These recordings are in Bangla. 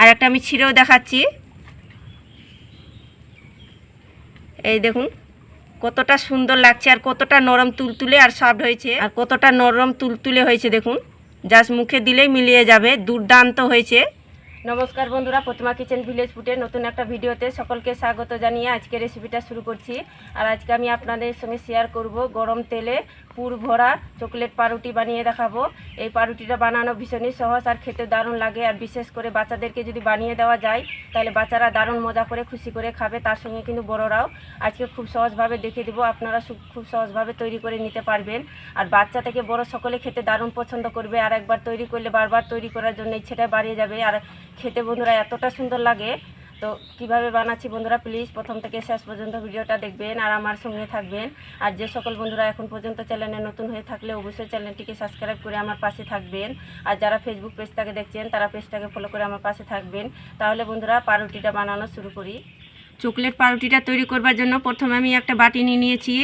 আর একটা আমি ছিঁড়েও দেখাচ্ছি। এই দেখুন, কতটা সুন্দর লাগছে আর কতটা নরম তুলতুলে আর সফট হয়েছে। আর কতটা নরম তুলতুলে হয়েছে দেখুন, জাস্ট মুখে দিলেই মিলিয়ে যাবে, দুর্দান্ত হয়েছে। নমস্কার বন্ধুরা, প্রতিমা কিচেন ভিলেজ ফুটে নতুন একটা ভিডিওতে সকলকে স্বাগত জানিয়ে আজকে রেসিপিটা শুরু করছি। আর আজকে আমি আপনাদের সঙ্গে শেয়ার করব গরম তেলে পুর ভরা চকলেট পাউরুটি বানিয়ে দেখাবো। এই পাউরুটিটা বানানো ভীষণই সহজ আর খেতে দারুণ লাগে। আর বিশেষ করে বাচ্চাদেরকে যদি বানিয়ে দেওয়া যায়, তাহলে বাচ্চারা দারুণ মজা করে খুশি করে খাবে, তার সঙ্গে কিন্তু বড়রাও। আজকে খুব সহজভাবে দেখে দেবো, আপনারা খুব সহজভাবে তৈরি করে নিতে পারবেন। আর বাচ্চা থেকে বড় সকলে খেতে দারুণ পছন্দ করবে। আর একবার তৈরি করলে বারবার তৈরি করার জন্য ইচ্ছেটা বাড়িয়ে যাবে। আর খেতে বন্ধুরা এতটা সুন্দর লাগে। তো কীভাবে বানাচ্ছি বন্ধুরা প্লিজ প্রথম থেকে শেষ পর্যন্ত ভিডিওটা দেখবেন আর আমার সঙ্গে থাকবেন। আর যে সকল বন্ধুরা এখন পর্যন্ত চ্যানেলে নতুন হয়ে থাকলে অবশ্যই চ্যানেলটিকে সাবস্ক্রাইব করে আমার পাশে থাকবেন। আর যারা ফেসবুক পেজটাকে দেখছেন, তারা পেজটাকে ফলো করে আমার পাশে থাকবেন। তাহলে বন্ধুরা পাউরুটিটা বানানো শুরু করি। চকলেট পাউরুটিটা তৈরি করবার জন্য প্রথমে আমি একটা বাটি নিয়ে নিয়েছি।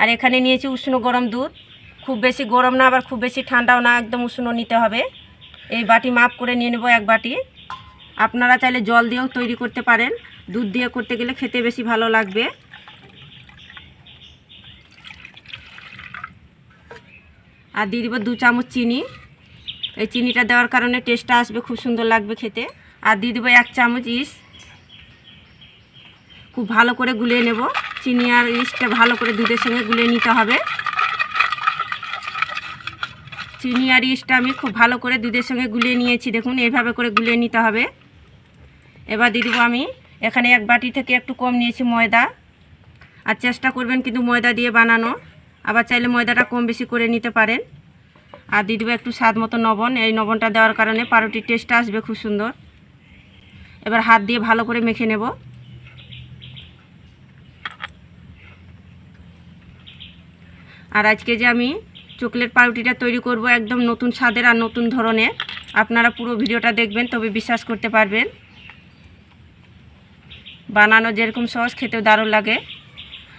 আর এখানে নিয়েছি উষ্ণ গরম দুধ। খুব বেশি গরম না, আবার খুব বেশি ঠান্ডাও না, একদম উষ্ণ নিতে হবে। এই বাটি মাপ করে নিয়ে নেব এক বাটি। আপনারা চাইলে জল দিয়েও তৈরি করতে পারেন। দুধ দিয়ে করতে গেলে খেতে বেশি ভালো লাগবে। আর দিয়ে দিব দু চামচ চিনি। এই চিনিটা দেওয়ার কারণে টেস্টটা আসবে খুব সুন্দর লাগবে খেতে। আর দিয়ে দেবো এক চামচ ইস। খুব ভালো করে গুলিয়ে নেব। চিনি আর ইস্টটা ভালো করে দুধের সঙ্গে গুলিয়ে নিতে হবে। চিনি আর ইস্টটা আমি খুব ভালো করে দুধের সঙ্গে গুলিয়ে নিয়েছি। দেখুন, এইভাবে করে গুলিয়ে নিতে হবে। এবার দিয়ে দেবো আমি। এখানে এক বাটি থেকে একটু কম নিয়েছি ময়দা। আর চেষ্টা করবেন কিন্তু ময়দা দিয়ে বানানো। আবার চাইলে ময়দাটা কম বেশি করে নিতে পারেন। আর দিয়ে দেবো একটু স্বাদ মতো লবণ এই লবণটা দেওয়ার কারণে পাউরুটির টেস্টটা আসবে খুব সুন্দর। এবার হাত দিয়ে ভালো করে মেখে নেব। আর আজকে যে আমি চকলেট পাউরুটিটা তৈরি করব একদম নতুন স্বাদের আর নতুন ধরনের। আপনারা পুরো ভিডিওটা দেখবেন, তবে বিশ্বাস করতে পারবেন। বানানো যেরকম সহজ, খেতেও দারুণ লাগে।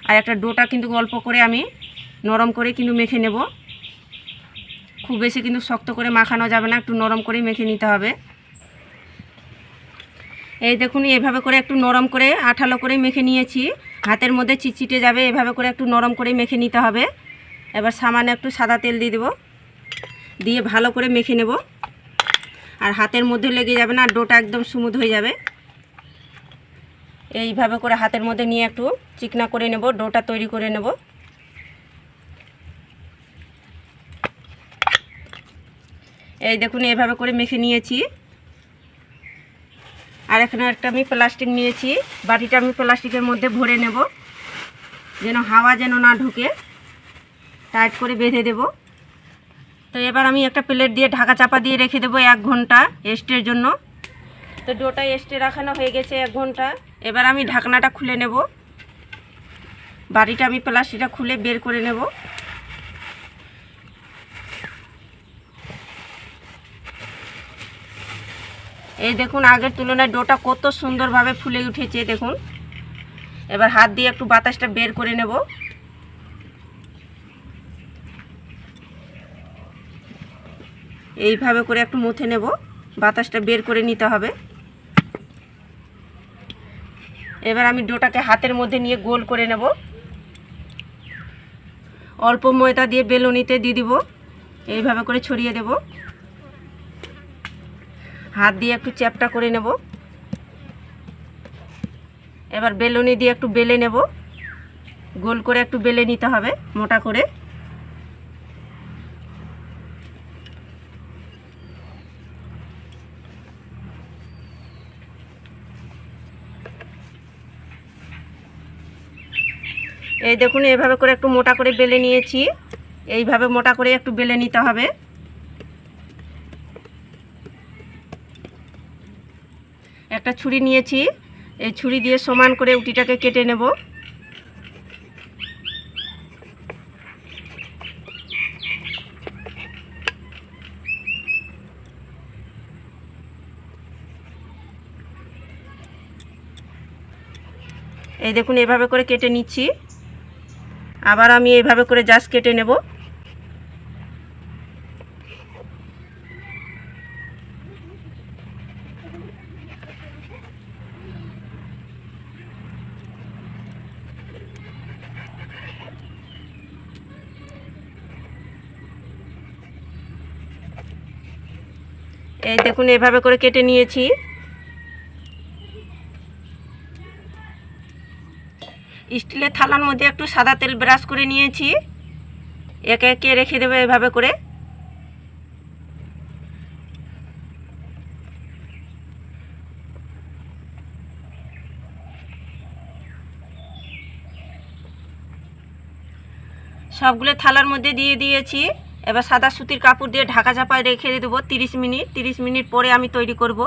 আর একটা ডোটা কিন্তু অল্প করে আমি নরম করে কিন্তু মেখে নেব। খুব বেশি কিন্তু শক্ত করে মাখানো যাবে না, একটু নরম করে মেখে নিতে হবে। এই দেখুন, এভাবে করে একটু নরম করে আঠালো করে মেখে নিয়েছি। হাতের মধ্যে চিটচিটে যাবে, এভাবে করে একটু নরম করে মেখে নিতে হবে। এবার সামান্য একটু সাদা তেল দিয়ে দেবো। দিয়ে ভালো করে মেখে নেব। আর হাতের মধ্যে লেগে যাবে না, ডোটা একদম স্মুথ হয়ে যাবে। এইভাবে করে হাতের মধ্যে নিয়ে একটু চিকনা করে নেব, ডোটা তৈরি করে নেব। এই দেখুন এভাবে করে মেখে নিয়েছি। আর এখানে একটা আমি প্লাস্টিক নিয়েছি, বাটিটা আমি প্লাস্টিকের মধ্যে ভরে নেব। যেন হাওয়া যেন না ঢুকে। টাইট করে বেঁধে দেব। তো এবার আমি একটা প্লেট দিয়ে ঢাকা চাপা দিয়ে রেখে দেবো এক ঘণ্টা এস্টের জন্য। তো ডোটা এস্টে রাখানো হয়ে গেছে এক ঘণ্টা। এবার আমি ঢাকনাটা খুলে নেব। বাড়িটা আমি প্লাস্টিকটা খুলে বের করে নেব। এই দেখুন, আগের তুলনায় ডোটা কত সুন্দরভাবে ফুলে উঠেছে, দেখুন। এবার হাত দিয়ে একটু বাতাসটা বের করে নেব। এইভাবে করে একটু মুথে নেব। বাতাসটা বের করে নিতে হবে। এবার আমি ডোটাকে হাতের মধ্যে নিয়ে গোল করে নেব। অল্প ময়দা দিয়ে বেলুনিতে দিয়ে দিব। এইভাবে করে ছড়িয়ে দেব। হাত দিয়ে একটু চ্যাপটা করে নেব। এবার বেলুনি দিয়ে একটু বেলে নেব। গোল করে একটু বেলে নিতে হবে, মোটা করে। এই দেখুন এইভাবে করে একটু মোটা করে বেলে নিয়েছি। এইভাবে মোটা করে একটু বেলে নিতে হবে। একটা ছুরি নিয়েছি। এই ছুরি দিয়ে সমান করে উটিটাকে কেটে নেব। এই দেখুন, এভাবে করে কেটে নিচ্ছি। আবার আমি এইভাবে করে জাস্ট কেটে নেব। এই দেখুন এভাবে করে কেটে নিয়েছি। স্টিলের থালার মধ্যে একটু সাদা তেল ব্রাশ করে নিয়েছি। একে একে রেখে দেবে এভাবে করে। সবগুলো থালার মধ্যে দিয়ে দিয়েছি। এবার সাদা সুতির কাপড় দিয়ে ঢাকা চাপায় রেখে দেবো তিরিশ মিনিট। তিরিশ মিনিট পরে আমি তৈরি করব।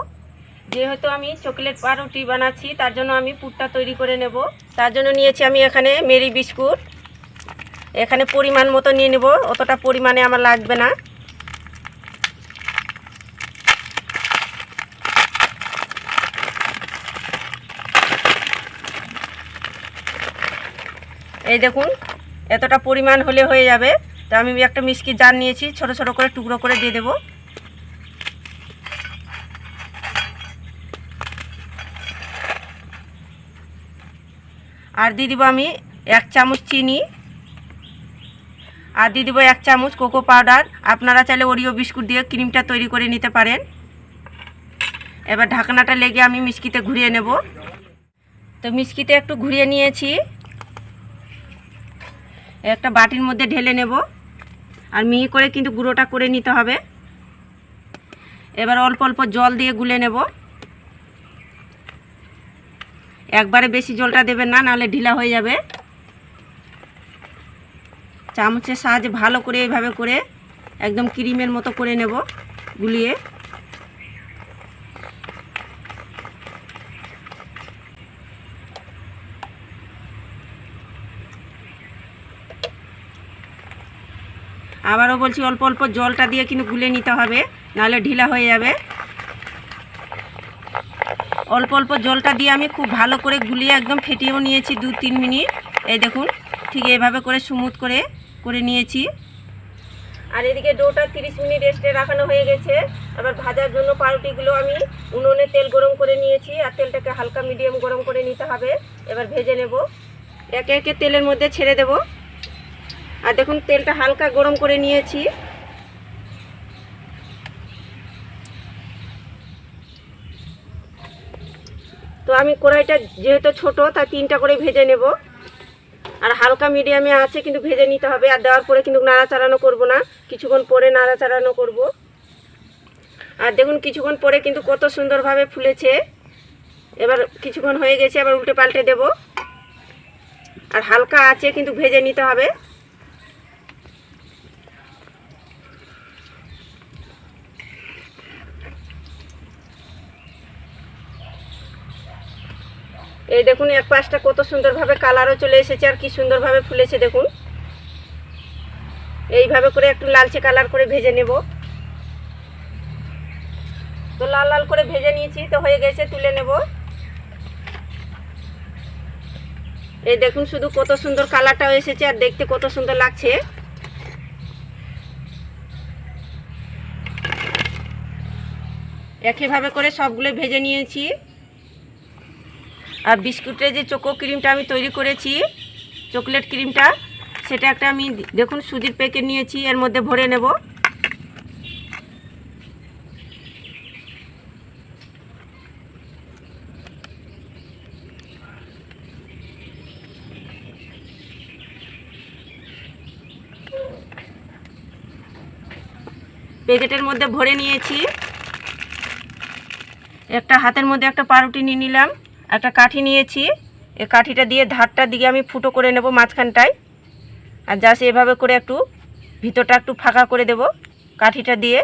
যেহেতু আমি চকলেট পাউরুটি বানাচ্ছি, তার জন্য আমি পুরটা তৈরি করে নেব। তার জন্য নিয়েছি আমি এখানে মেরি বিস্কুট। এখানে পরিমাণ মতো নিয়ে নেব, অতটা পরিমাণে আমার লাগবে না। এই দেখুন, এতটা পরিমাণ হলে হয়ে যাবে। তো আমি একটা মিষ্টি জার নিয়েছি, ছোট ছোট করে টুকরো করে দিয়ে দেব। আর দিয়ে দিব আমি এক চামচ চিনি। আর দিয়ে দিব এক চামচ কোকো পাউডার। আপনারা চাইলে ওরিও বিস্কুট দিয়ে ক্রিমটা তৈরি করে নিতে পারেন। এবার ঢাকনাটা লেগে আমি মিষ্টিতে ঘুরিয়ে নেব। তো মিষ্টিতে একটু ঘুরিয়ে নিয়েছি। একটা বাটির মধ্যে ঢেলে নেব। আর মিহি করে কিন্তু গুঁড়োটা করে নিতে হবে। এবার অল্প অল্প জল দিয়ে গুলে নেব। একবারে বেশি জলটা দেবেন না, নাহলে ঢিলা হয়ে যাবে। চামচের সাহায্যে ভালো করে এইভাবে করে একদম ক্রিমের মতো করে নেব গুলিয়ে। আবারও বলছি, অল্প অল্প জলটা দিয়ে কিন্তু গুলে নিতে হবে, নাহলে ঢিলা হয়ে যাবে। অল্প অল্প জলটা দিয়ে আমি খুব ভালো করে গুলিয়ে একদম ফেটিয়েও নিয়েছি দু তিন মিনিট। এই দেখুন, ঠিক এইভাবে করে স্মুথ করে করে নিয়েছি। আর এদিকে ডোটা তিরিশ মিনিট রেস্টে রাখানো হয়ে গেছে। এবার ভাজার জন্য পাউরুটিগুলো আমি উনুনে তেল গরম করে নিয়েছি আর তেলটাকে হালকা মিডিয়াম গরম করে নিতে হবে। এবার ভেজে নেব। একে একে তেলের মধ্যে ছেড়ে দেবো। আর দেখুন, তেলটা হালকা গরম করে নিয়েছি। তো আমি কড়াইটা যেহেতু ছোট তা তিনটা করে ভেজে নেব। আর হালকা মিডিয়ামে আছে, কিন্তু ভেজে নিতে হবে। আর দেওয়ার পরে কিন্তু নাড়াচাড়ানো করব না। কিছুক্ষণ পরে নাড়াচাড়ানো করব। আর দেখুন, কিছুক্ষণ পরে কিন্তু কত সুন্দরভাবে ফুলেছে। এবার কিছুক্ষণ হয়ে গেছে, এবার উল্টে পাল্টে দেব। আর হালকা আছে, কিন্তু ভেজে নিতে হবে। এই দেখুন, এক পাশটা কত সুন্দরভাবে কালারও চলে এসেছে আর কি সুন্দরভাবে ফুলেছে, দেখুন। এইভাবে করে একটু লালচে কালার করে ভেজে নেব। তো লাল লাল করে ভেজে নিয়েছি, তো হয়ে গেছে, তুলে নেব। এই দেখুন, শুধু কত সুন্দর কালারটাও এসেছে আর দেখতে কত সুন্দর লাগছে। একইভাবে করে সবগুলো ভেজে নিয়েছি। বিস্কুটের যে চোকো ক্রিমটা আমি তৈরি করেছি, চকলেট ক্রিমটা, সেটা একটা আমি দেখুন সুজির প্যাকেট নিয়েছি, এর মধ্যে ভরে নেব। প্যাকেটের মধ্যে ভরে নিয়েছি। একটা হাতের মধ্যে একটা পাউরুটি নিয়ে নিলাম। একটা কাঠি নিয়েছি। এই কাঠিটা দিয়ে ধারটার দিকে আমি ফুটো করে নেব মাঝখানটায়। আর জাস্ট এভাবে করে একটু ভিতরটা একটু ফাঁকা করে দেব কাঠিটা দিয়ে।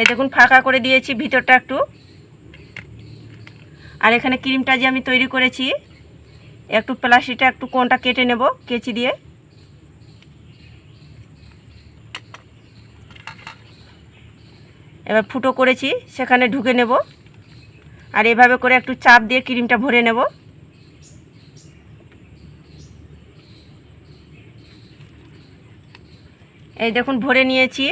এই দেখুন, ফাঁকা করে দিয়েছি ভিতরটা একটু। আর এখানে ক্রিমটা যে আমি তৈরি করেছি, একটু প্লাস্টিকটা একটু কোনটা কেটে নেব, কেচি দিয়ে। এবার ফুটো করেছি, সেখানে ঢুকে নেব। আর এভাবে করে একটু চাপ দিয়ে ক্রিমটা ভরে নেব। এই দেখুন, ভরে নিয়েছি।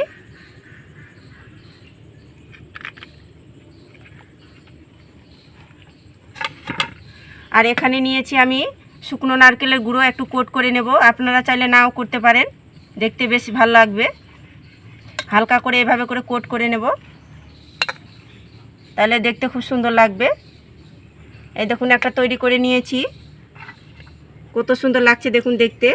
আর এখানে নিয়েছি আমি শুকনো নারকেলের গুঁড়ো, একটু কোট করে নেব। আপনারা চাইলে নাও করতে পারেন, দেখতে বেশি ভালো লাগবে। হালকা করে এভাবে করে কোট করে নেব। তাহলে দেখতে খুব সুন্দর লাগবে। এই দেখুন, একটা তৈরি করে নিয়েছি। কত সুন্দর লাগছে দেখুন দেখতে।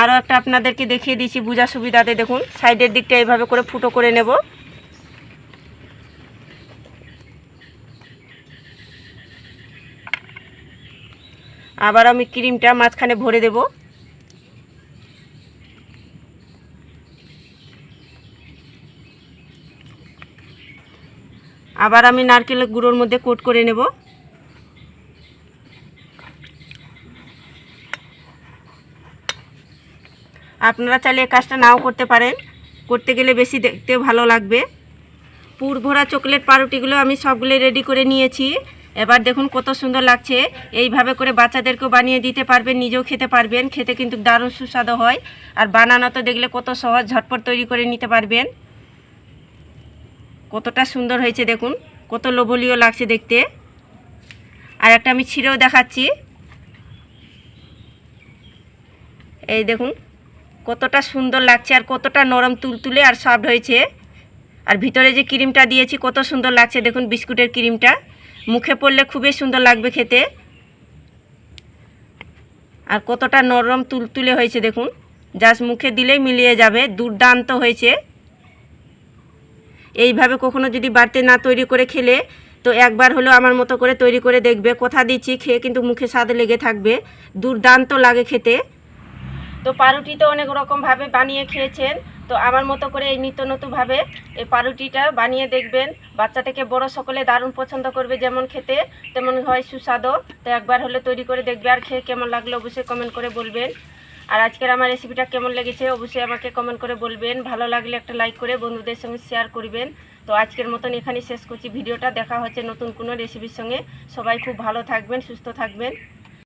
আরও একটা আপনাদেরকে দেখিয়ে দিয়েছি বোঝা সুবিধাতে, দেখুন। সাইডের দিকটা এইভাবে করে ফুটো করে নেব। আবার আমি ক্রিমটা মাঝখানে ভরে দেব। আবার আমি নারকেলের গুঁড়োর মধ্যে কোট করে নেব। আপনারা চাইলে এই কাজটা নাও করতে পারেন। করতে গেলে বেশি দেখতে ভালো লাগবে। পুর ভরা চকলেট পাউরুটিগুলো আমি সবগুলো রেডি করে নিয়েছি। এবার দেখুন কত সুন্দর লাগছে। এইভাবে করে বাচ্চাদেরকেও বানিয়ে দিতে পারবেন, নিজেও খেতে পারবেন। খেতে কিন্তু দারুণ সুস্বাদু হয়। আর বানানো তো দেখলে কত সহজ, ঝটপট তৈরি করে নিতে পারবেন। কতটা সুন্দর হয়েছে দেখুন, কত লোভনীয় লাগছে দেখতে। আর একটা আমি ছিঁড়েও দেখাচ্ছি। এই দেখুন, কতটা সুন্দর লাগছে আর কতটা নরম তুলতুলে আর সফট হয়েছে। আর ভিতরে যে ক্রিমটা দিয়েছি, কত সুন্দর লাগছে দেখুন বিস্কুটের ক্রিমটা। মুখে পড়লে খুবই সুন্দর লাগবে খেতে। আর কতটা নরম তুলতুলে হয়েছে দেখুন, জাস্ট মুখে দিলেই মিলিয়ে যাবে, দুর্দান্ত হয়েছে। এইভাবে কখনো যদি বাড়িতে না তৈরি করে খেলে, তো একবার হলেও আমার মতো করে তৈরি করে দেখবে, কথা দিচ্ছি, খেয়ে কিন্তু মুখে স্বাদ লেগে থাকবে, দুর্দান্ত লাগে খেতে। তো পাউরুটি তো অনেক রকমভাবে বানিয়ে খেয়েছেন, তো আমার মতো করে এই নিত্য নতুনভাবে এই পাউরুটিটা বানিয়ে দেখবেন, বাচ্চা থেকে বড় সকলে দারুণ পছন্দ করবে যেমন খেতে, তেমন হয় সুস্বাদু, তো একবার হলে তৈরি করে দেখবে আর খেয়ে কেমন লাগল অবশ্যই কমেন্ট করে বলবেন। আর আজকের আমার রেসিপিটা কেমন লেগেছে অবশ্যই আমাকে কমেন্ট করে বলবেন। ভালো লাগলে একটা লাইক করে বন্ধুদের সঙ্গে শেয়ার করবেন। তো আজকের মতন এখানে শেষ করছি। ভিডিওটা দেখা হচ্ছে নতুন কোনো রেসিপির সঙ্গে। সবাই খুব ভালো থাকবেন, সুস্থ থাকবেন।